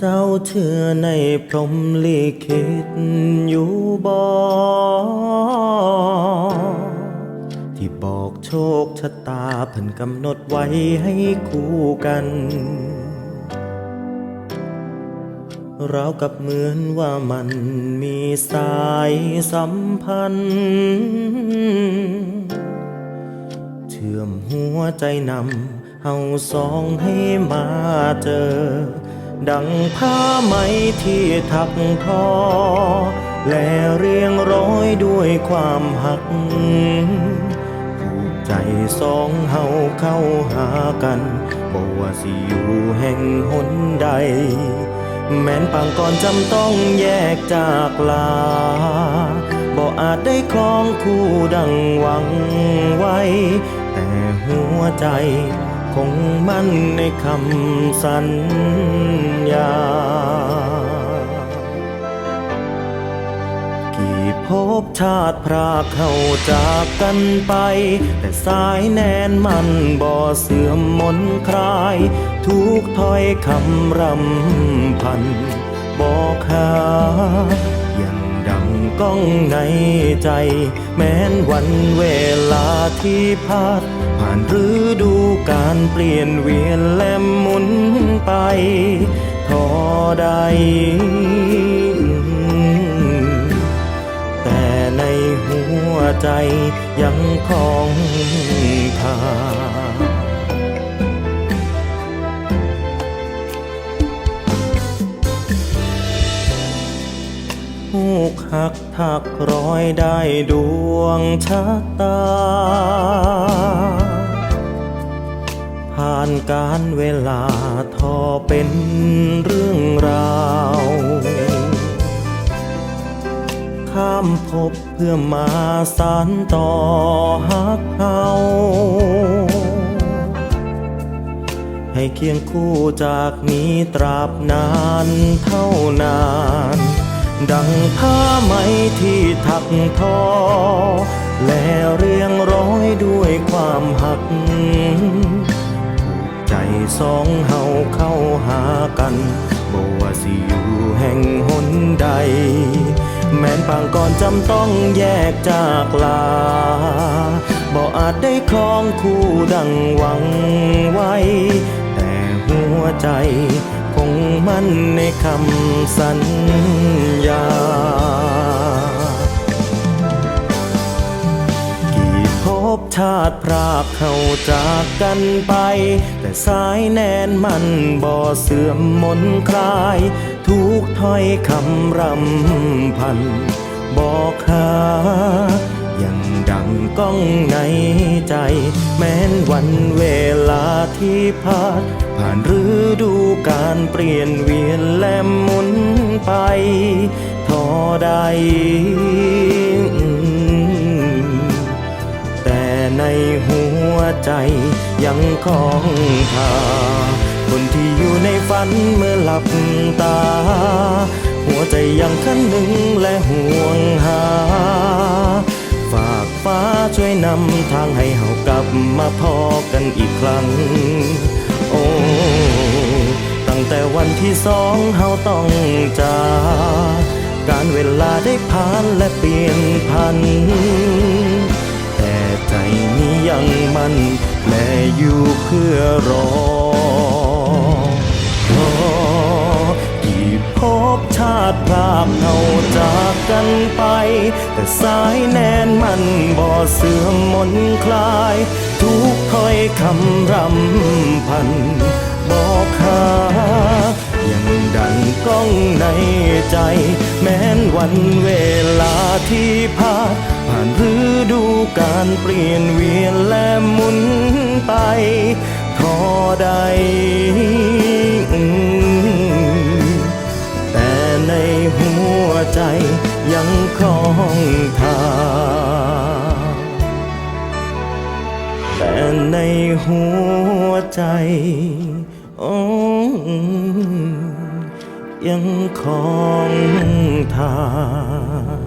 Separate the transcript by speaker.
Speaker 1: เจ้าเชื่อในพรหมลิขิตอยู่บ่ที่บอกโชคชะตาเพิ่นกำหนดไว้ให้คู่กัน เราวกับเหมือนว่ามันมีสายสัมพันธ์เชื่อมหัวใจนำเฮาสองให้มาเจอ ดังผ้าไหมที่ถักทอ และเรียงร้อยด้วยความหัก ผูกใจสองเฮาเข้าหากันบอกว่าสิอยู่แห่งหนใด แม้นปางก่อนจำต้องแยกจากลาบ่อาจได้ครองคู่ดังหวังไว้ แต่หัวใจ คงมั่นในคำสัญญา กี่ภพชาติพรากเข้าจากกันไป แต่สายแนนมันบ่อเสื่อมมนคลาย ทุกถ้อยคำรำพันบอกหา ในใจ แม้นวันเวลาที่พาดผ่านฤดูการเปลี่ยนเวียนและหมุนไปทอใด แต่ในหัวใจยังคองทา กหักทักร้อยได้ดวงชะตา ผ่านการเวลาทอเป็นเรื่องราว ข้ามภพเพื่อมาสานต่อฮักเฮาให้เคียงคู่จากนี้ตราบนานเท่านาน ดังผ้าไหมที่ถักทอ และเรียงร้อยด้วยความหักใจสองเฮาเข้าหากันบ่ว่าสิอยู่แห่งหนใด แม้นปางก่อนจำต้องแยกจากลาบ่อาจได้ครองคู่ดังหวังไว้ แต่หัวใจ มั่นในคำสัญญา กี่ภพชาติพรากเข้าจากกันไป แต่สายแนนมันบ่อเสื่อมมนคลาย ทุกถ้อยคำรำพันบอกหา ดังก้องในใจ แม้นวันเวลาที่ผ่าน ผ่านฤดูการเปลี่ยนเวียนและหมุนไปทอใด แต่ในหัวใจยังคองคาคนที่อยู่ในฝันเมื่อหลับตา หัวใจยังคันหนึ่งและห่วงหา นำทางให้เฮากลับมาพอกันอีกครั้ง โอ้ตั้งแต่วันที่สองเฮาต้องจากการเวลาได้ผ่านและเปลี่ยนพัน แต่ใจนี้ยังมันและอยู่เพื่อรอ พชาพรากเราจากกันไป แต่สายแนนมันบ่เสื่อมมนคลาย ทุกถ้อยคำรำพันบอกหายังดังก้องในใจ แม้นวันเวลาที่ผ่านผ่านฤดูการเปลี่ยนเวียนและหมุนไปทอใด ครองทาแต่ในหัวใจอยังคองทาง